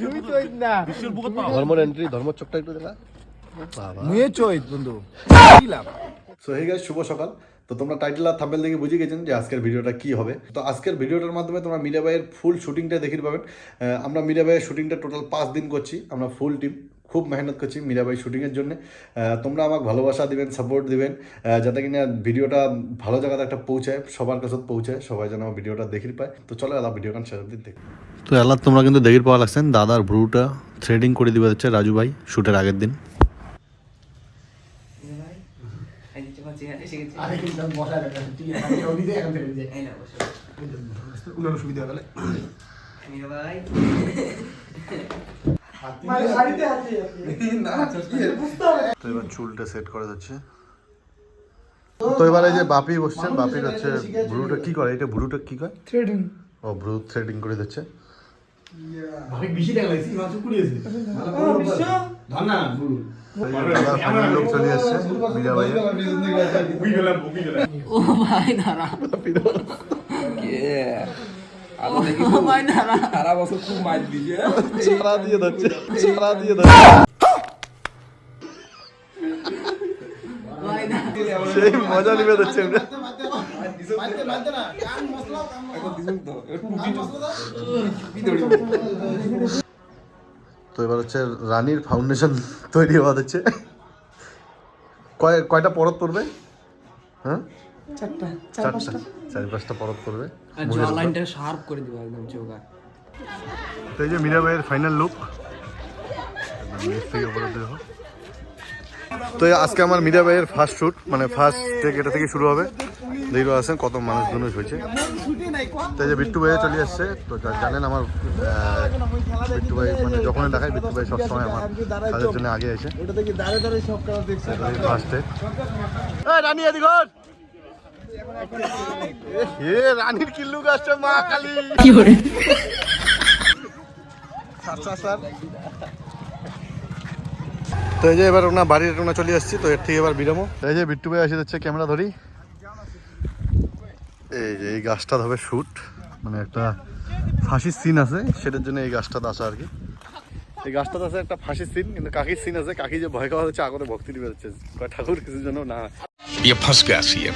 তুমি চৈত না। ধর্মর এন্ট্রি ধর্ম একটু দেখা বাবা। মুয়ে চৈত বন্ধু। দিলাম সো হে গাইস শুভ সকাল। তো তোমরা টাইটেল আর থাম্বেল দেখে বুঝে গেছেন যে আজকের ভিডিওটা কি হবে। তো আজকের ভিডিওটার মাধ্যমে তোমরা মিরা ভাইয়ের ফুল শুটিংটা দেখতে পাবেন আহ, আমরা মিরা ভাইয়ের শুটিংটা টোটাল পাঁচ দিন করছি। আমরা ফুল টিম খুব মেহনত করছি মীরাবাই শুটিংয়ের জন্য। তোমরা আমাকে ভালোবাসা দিবেন সাপোর্ট দিবেন যাতে কিনা ভিডিওটা ভালো জায়গাতে একটা পৌঁছায় সবার কাছে পৌঁছায় সবাই যেন আমার ভিডিওটা দেখি পায়। তো চলো আলাদা ভিডিও গান শেষ দিন দেখি। তো আল্লাহ তোমরা কিন্তু দেখি পাওয়া লাগছেন দাদার ব্রুটা থ্রেডিং করে দিবে হচ্ছে রাজু ভাই শুটের আগের দিন। সুবিধা মানে শাড়িতে আছে। না বুঝতে হবে তো এবার চুলটা সেট করা যাচ্ছে। তো এবার এই যে বাপি বসছেন বাপির হচ্ছে ব্রুটা কি করে? এটা ব্রুটা কি করে? থ্রেডিং ও ব্রু থ্রেডিং করে দিচ্ছে। ভাবি বেশি টাকা লাগছে মাছ কুড়িয়েছে ধর না গুরু দাদা ফাইনাল লোক চলে আসছে মিরা ভাই ও ভাই দাঁড়া। ও ভাই দাঁড়া সারা বছর খুব মাছ দিছে ছাড়া দিয়ে যাচ্ছে ছাড়া দিয়ে যাচ্ছে সেই মজা নিবে তো এবার হচ্ছে রানীর ফাউন্ডেশন তৈরি হওয়া হচ্ছে। কয় কয়টা পরত পড়বে? হ্যাঁ? চারটা চারটা চারি পাঁচটা পরত পড়বে। জল লাইনটা শার্প করে দিব একদম চোখা তো এই যে মীরা ভাইয়ের ফাইনাল লুক তো এই আজকে আমার মীরা ভাইয়ের ফার্স্ট শ্যুট মানে ফার্স্ট টেক এটা থেকে শুরু হবে। দেখতে আছেন কত মানুষ জনুষ হয়েছে। তো এই যে বিট্টু ভাইয়া চলে আসছে তো জানেন আমার বিট্টু ভাই মানে যখন দেখায় বিট্টু ভাই সবসময় আমার কাজের জন্য আগে এসে ওটা দেখি দাঁড়ে দাঁড়ে সব কাজ দেখছে। ফার্স্ট রানী এদিক এ রানীর কিল্লু গাছটা মা কালী। কি করে স্যার তো এই যে এবার ওনার বাড়ির ওনা চলে আসছি তো এর থেকে এবার বিরামো। এই যে বিট্টু ভাই আসে যাচ্ছে ক্যামেরা ধরি। এই যে এই গাছটা হবে শ্যুট মানে একটা ফাঁসির সিন আছে সেটার জন্য এই গাছটা আসা আর কি। এই গাছটাতে আছে একটা ফাঁসির সিন কিন্তু কাকির সিন আছে কাকি যে ভয় খাওয়া হচ্ছে আগতে ভক্তি দিবে যাচ্ছে কয় ঠাকুর কিছুর জন্য না ये फंस गया सीएम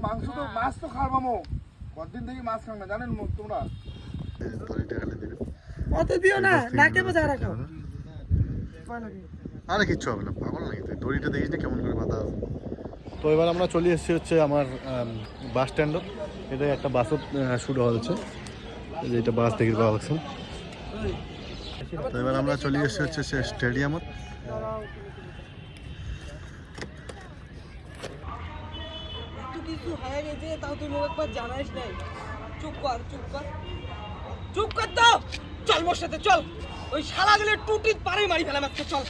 মাংস তো মাছ তো খাওয়াবো মো কতদিন থেকে মাছ খাও না জানেন মো- তোমরা এই যে দড়িটা খালি দিবে অত দিও না নাকে বাজা রাখো আরে কিচ্ছু হবে না পাগল নাকি তুই দড়িটা দেখিস না কেমন করে মাথা আছে তো এবার আমরা চলে এসেছি হচ্ছে আমার বাস স্ট্যান্ডও এটা একটা বাসও শুরু হওয়া হচ্ছে। এই যে এটা বাস দেখি পাওয়া যাচ্ছে। তো এবার আমরা চলে এসেছি হচ্ছে সে স্টেডিয়ামত একটু হয়ে জানাইস নাই। চুপ কর চল মোর সাথে, চল। ওই টুটিত পারে মারি ফেলাম আজকে, চল।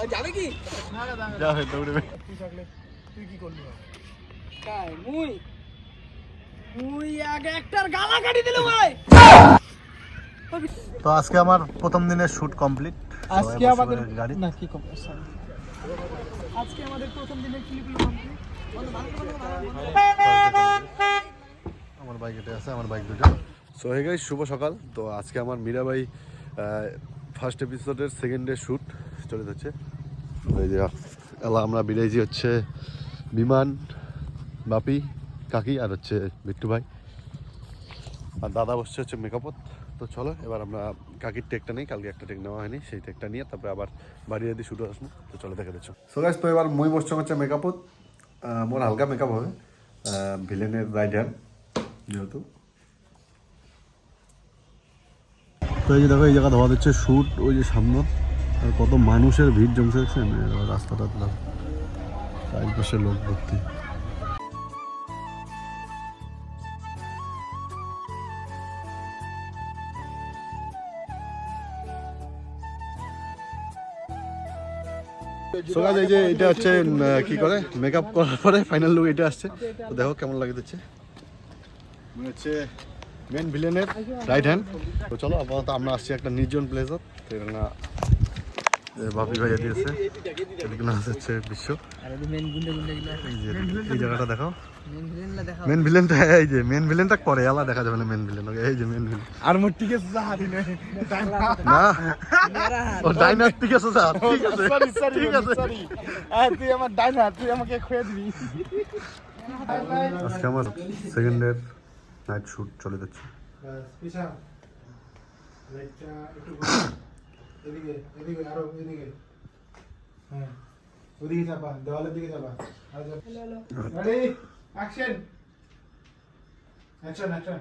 আয়। আয়, যাবে কি? যা দৌড়বে কাই মুই? মুই আগে একটার গালা কাটি দিল ভাই। তো আজকে আমার প্রথম দিনের শুট কমপ্লিট। আজকে আমাদের গাড়ি। না কি কম আজকে আমাদের প্রথম দিনের ক্লিপ কমপ্লিট। আমার বাইক এটা আছে আমার বাইক দুটো। সো হে গাইস শুভ সকাল। তো আজকে আমার মীরাবাই ফার্স্ট এপিসোডের সেকেন্ড ডে শ্যুট চলে যাচ্ছে। এলা আমরা বিরাইজি হচ্ছে বিমান, বাপি, কাকি আর হচ্ছে বিট্টু ভাই। আর দাদা বসছে হচ্ছে মেকআপত। তো চলো, এবার আমরা কাকির টেকটা নেই, কালকে একটা টেক নেওয়া হয়নি, সেই টেকটা নিয়ে তারপরে আবার বাড়ি যদি শুটে আসব। তো চলো দেখে দিচ্ছ সো তো এবার মই বসছে হচ্ছে মেকআপত। মোর হালকা মেকআপ হবে। ভিলেনের হ্যান্ড যেহেতু। তো এই যে দেখো, এই জায়গা ধোয়া দিচ্ছে শ্যুট ওই যে সামনে। আর কত মানুষের ভিড় জমছে দেখছেন? রাস্তাটা দিলাম চারিপাশে লোক ভর্তি। Guys, এই যে এটা হচ্ছে কি করে? মেকআপ করার পরে ফাইনাল লুক এটা আসছে। তো দেখো কেমন লাগে দিচ্ছে মনে হচ্ছে মেন ভিলেনের রাইট হ্যান্ড তো চলো আপাতত আমরা আসছি একটা নির্জন প্লেসত তো এখানে এই বাপি ভাইয়া দিয়েছে। হচ্ছে বিশ্ব। আর মেন গুন্ডে গুন্ডে গুলো এই জায়গাটা মেন দেখা মেন ভিলেনটা এই যে মেন ভিলেনটা পরে আলা দেখা যাবে না মেন ভিলেন এই যে মেন ভিলেন আর মোর হাতি নেই। না। ও ডাইনাস্টিক আছে স্যার ঠিক আছে। সরি সরি ঠিক আছে। তুই আমার ডাইনা তুই আমাকে খুঁয়ে দিবি। আজকে আমার সেকেন্ডের নাইট শুট চলে যাচ্ছে। এদিকে এদিকে আরও এদিকে। হ্যাঁ ওদিকে চাপা দেওয়ালের দিকে চাপা। Ready action action action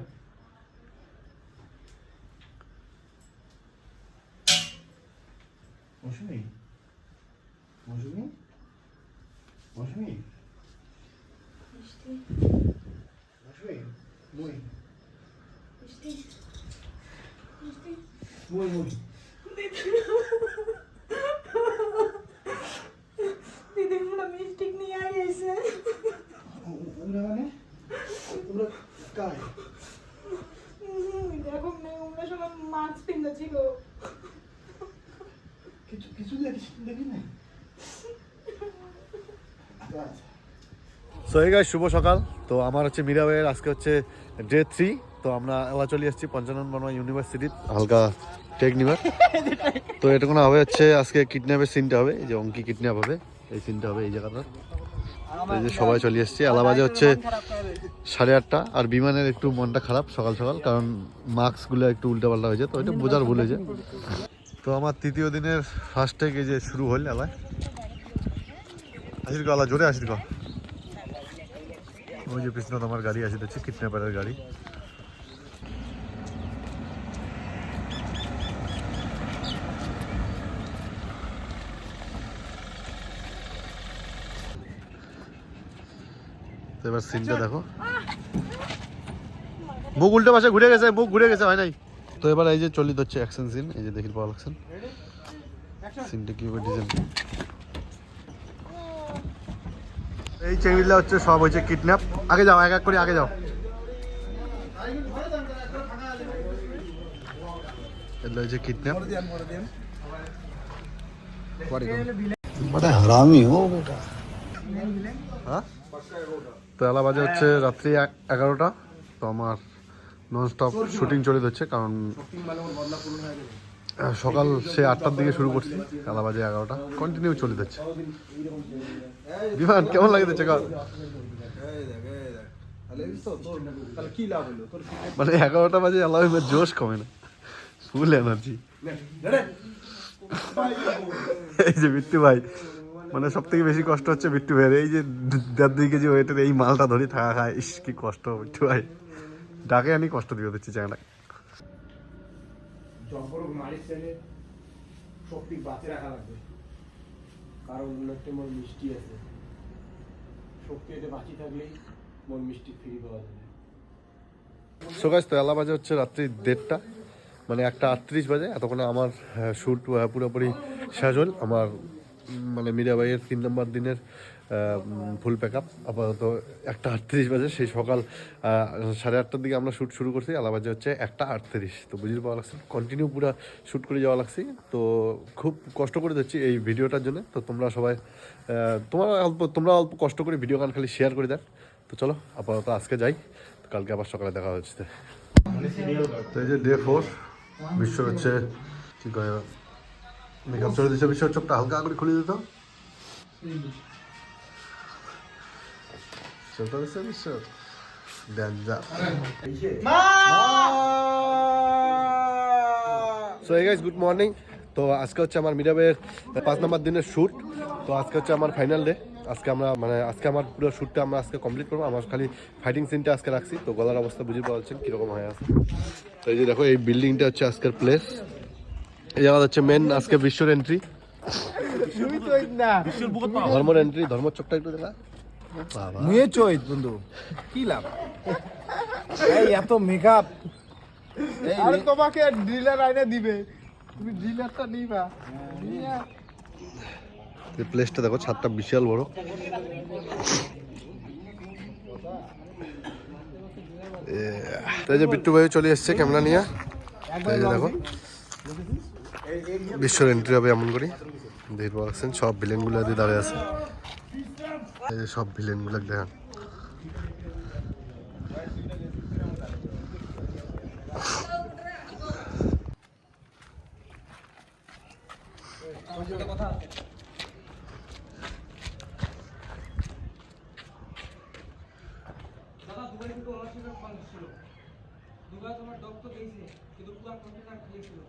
Mousumi Mousumi Mousumi Mousumi মুই। মুই মুই দিদি আমরা মিস্টেক নিয়ে আইছে ওরা মানে? না সবাই মাস্ক পিন্ধা ছিল। কিছু কিছু দেখিস দেখি নাই আচ্ছা। সো এই গাইস শুভ সকাল। তো আমার হচ্ছে মিরাবের আজকে হচ্ছে ডে থ্রি তো আমরা এলা চলে আসছি পঞ্চানন বর্মা ইউনিভার্সিটির হালকা টেক নিবার। তো এটা কোনো হবে হচ্ছে আজকে কিডন্যাপের সিনটা হবে। এই যে অঙ্কি কিডন্যাপ হবে এই সিনটা হবে এই জায়গাটা এই যে সবাই চলে এসছে। আলাবাজে হচ্ছে সাড়ে আটটা, আর বিমানের একটু মনটা খারাপ সকাল সকাল, কারণ মাস্কগুলো একটু উল্টাপাল্টা হয়েছে, তো ওইটা বোঝার ভুল তো আমার তৃতীয় দিনের ফার্স্ট টেক এই যে শুরু হল আলায় আসির আলা জোরে আসির ওই যে পিছনে আমার গাড়ি আসিতেছে দেখছি কিডন্যাপারের গাড়ি। এবার সিনটা দেখো। মুখ উল্টে পাশে ঘুরে গেছে মুখ ঘুরে গেছে হয় নাই? তো এবার এই যে চলিত হচ্ছে অ্যাকশন সিন এই যে দেখি পাওয়া লাগছেন সিনটা কীভাবে ডিজাইন এই চেঙ্গিলা হচ্ছে সব হচ্ছে কিডন্যাপ আগে যাও এক এক করে আগে যাও। এগুলো হচ্ছে কিডন্যাপ হ্যাঁ? তো এলা বাজে হচ্ছে রাত্রি এগারোটা। তো আমার নন স্টপ শুটিং চলে যাচ্ছে কারণ সকাল সে আটটার দিকে শুরু করছি এলা বাজে এগারোটা। কন্টিনিউ চলে যাচ্ছে বিমান কেমন লাগে দেখছে কাল মানে এগারোটা বাজে অ্যালার্মের জোশ কমে না। ফুল এনার্জি এই যে বিট্টু ভাই মানে সব থেকে বেশি কষ্ট হচ্ছে বিট্টু ভাইয়ের। এই যে দেড় দুই কেজি ওয়েটের এই মালটা ধরে থাকা খায় ইস কি কষ্ট বিট্টু ভাই। ডাকে আনি কষ্ট দিয়ে দিচ্ছি চাইলে শক্তি বাঁচে রাখা লাগবে। কারণ একটা মোর মিষ্টি আছে। শক্তি এটা বাঁচি থাকলেই মোর মিষ্টি ফ্রি পাওয়া যাবে। সোগাছ তো এলা বাজে হচ্ছে রাত্রি দেড়টা। মানে একটা আটত্রিশ বাজে এতক্ষণে আমার শ্যুট পুরোপুরি হল। আমার মানে মীরাবাইয়ের তিন নম্বর দিনের ফুল প্যাক আপ আপাতত একটা আটত্রিশ বাজে, সেই সকাল সাড়ে আটটার দিকে আমরা শ্যুট শুরু করছি। আলা বাজে হচ্ছে একটা আটত্রিশ। তো বুঝতে পাওয়া লাগছে কন্টিনিউ পুরো শ্যুট করে যাওয়া লাগছে। তো খুব কষ্ট করে যাচ্ছি এই ভিডিওটার জন্য। তো তোমরা সবাই তোমরা অল্প তোমরা অল্প কষ্ট করে ভিডিও গান খালি শেয়ার করে দেন। তো চলো, আপাতত আজকে যাই। কালকে আবার সকালে দেখা হচ্ছে। তো এই যে ডে ফোর বিশ্ব হচ্ছে, কি কয় মেকআপ চলে দিচ্ছে বিশ্ব চোখটা হালকা করে খুলে দিত। চোখটা দিচ্ছে বিশ্ব ডেঞ্জার সো এই গাইস গুড মর্নিং তো আজকে হচ্ছে আমার মিরাবের পাঁচ নম্বর দিনের শ্যুট তো আজকে হচ্ছে আমার ফাইনাল ডে আজকে আমরা মানে আজকে আমার পুরো শ্যুটটা আমরা আজকে কমপ্লিট করব। আমার খালি ফাইটিং সিনটা আজকে রাখছি। তো গলার অবস্থা বুঝে পাওয়া যাচ্ছে কীরকম হয়ে আছে। তো এই যে দেখো এই বিল্ডিংটা হচ্ছে আজকের প্লেস এই জায়গা হচ্ছে মেন আজকে বিশ্বর এন্ট্রি ধর্মর এন্ট্রি ধর্মর চোখটা একটু দেখা। মুয়ে চৈত বন্ধু। কি লাভ? এই এত মেকআপ আর তোমাকে ডিলার আইনা দিবে। তুমি ডিলারটা নিবা। এই প্লেসটা দেখো ছাদটা বিশাল বড়। এই যে বিট্টু ভাই চলে এসছে ক্যামেরা নিয়ে। দেখো। বিশ্বর এন্ট্রি হবে এমন করি দেখতে পাচ্ছেন সব ভিলেনগুলো দাঁড়িয়ে আছে। সব ভিলেনগুলো দেখেন। তোমার ডক্টর দিয়েছে কিন্তু খেয়েছিল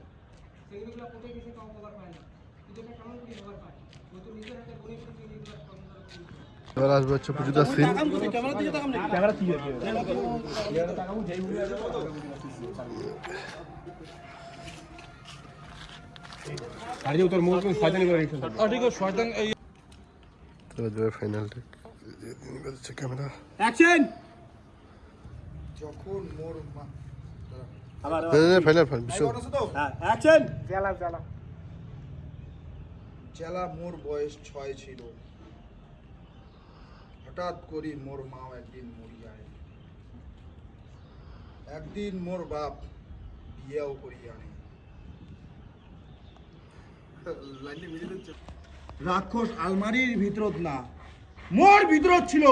সেগুলো কোটে গেছে কাউ খবর পায় না কিন্তু এটা কেমন খবর পায় ও তো নিজের হাতে এবার আসবে হচ্ছে পুজোদার হচ্ছে ক্যামেরা অ্যাকশন যখন মোর মা- ফাইনাল ফাইনাল বিশ্ব। হ্যাঁ অ্যাকশন জেলা মোর বয়স ছয় ছিল। হঠাৎ করি মোর মাও একদিন মরি যায় একদিন মোর বাপ বিয়েও করি আনে রাক্ষস আলমারির ভিতরত না মোর ভিতরত ছিল।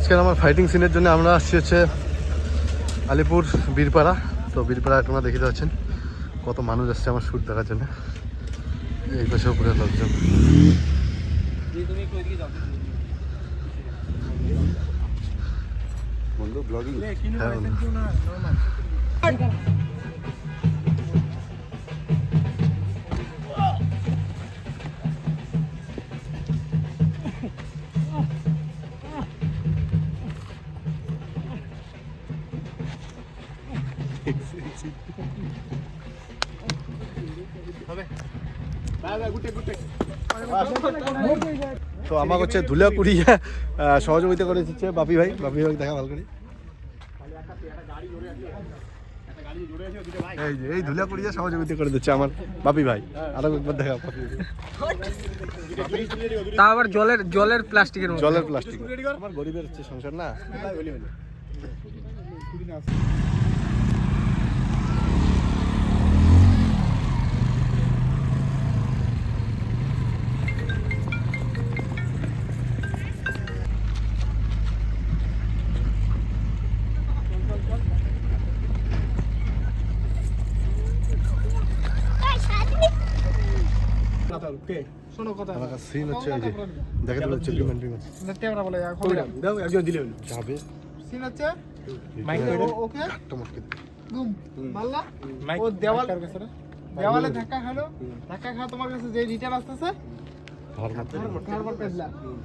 আজকের আমার ফাইটিং সিনের জন্য আমরা আসছি হচ্ছে আলিপুর বীরপাড়া। তো বীরপাড়া তোমরা দেখতে পাচ্ছেন কত মানুষ আসছে আমার শ্যুট দেখার জন্য। এই পাশে উপরে লোকজন। হ্যাঁ তো আমাকে হচ্ছে ধুলা কুড়িয়া সহযোগিতা করে দিচ্ছে বাপি ভাই। বাপি ভাই দেখা ভালো করে। এই যে এই ধুলিয়া কুড়িয়া সহযোগিতা করে দিচ্ছে আমার বাপি ভাই। আরও একবার দেখা তা আবার জলের জলের প্লাস্টিকের জলের প্লাস্টিক। আমার গরিবের হচ্ছে সংসার না। শোনো কথা। আমার কাছে সিন হচ্ছে এই যে দেখা দিল হচ্ছে বিমান বিমান ক্যামেরা বলে দাও একজন দিলে হলো। যাবে। সিন হচ্ছে? ও- ওকে? একটা মুশকিল। গুম মাল্লা ও দেওয়াল দেওয়ালে ধাক্কা খালো। ধাক্কা খাওয়া তোমার কাছে যে রিটার্ন আসতেছে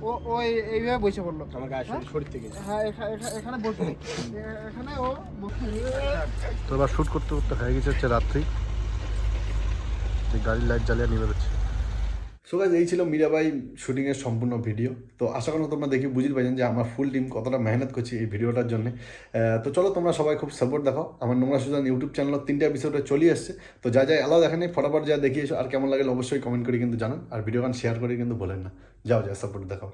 ও ও এইভাবে বসে পড়ল। আমার গায়ে শরীর- শরীর থেকে হ্যাঁ এখা- এখানে বসে এখানে ও বসে তো এবার শ্যুট করতে করতে হয়ে গেছে হচ্ছে রাত্রি। গাড়ির লাইট জ্বালিয়ে নিবে হচ্ছে। সো গাইজ এই ছিল মীরাবাই শুটিংয়ের সম্পূর্ণ ভিডিও তো আশা করি তোমরা দেখি বুঝতে পারছেন যে আমার ফুল টিম কতটা মেহনত করছি এই ভিডিওটার জন্য। তো চলো তোমরা সবাই খুব সাপোর্ট দেখো আমার নোংরা সুজান ইউটিউব চ্যানেল তিনটা এপিসোডে চলে এসছে তো যা যা এলাও দেখেনি ফটাফট যা দেখিয়েছো আর কেমন লাগে অবশ্যই কমেন্ট করে কিন্তু জানান। আর ভিডিও গান শেয়ার করে কিন্তু বলেন না। যাও যা সাপোর্ট দেখাও।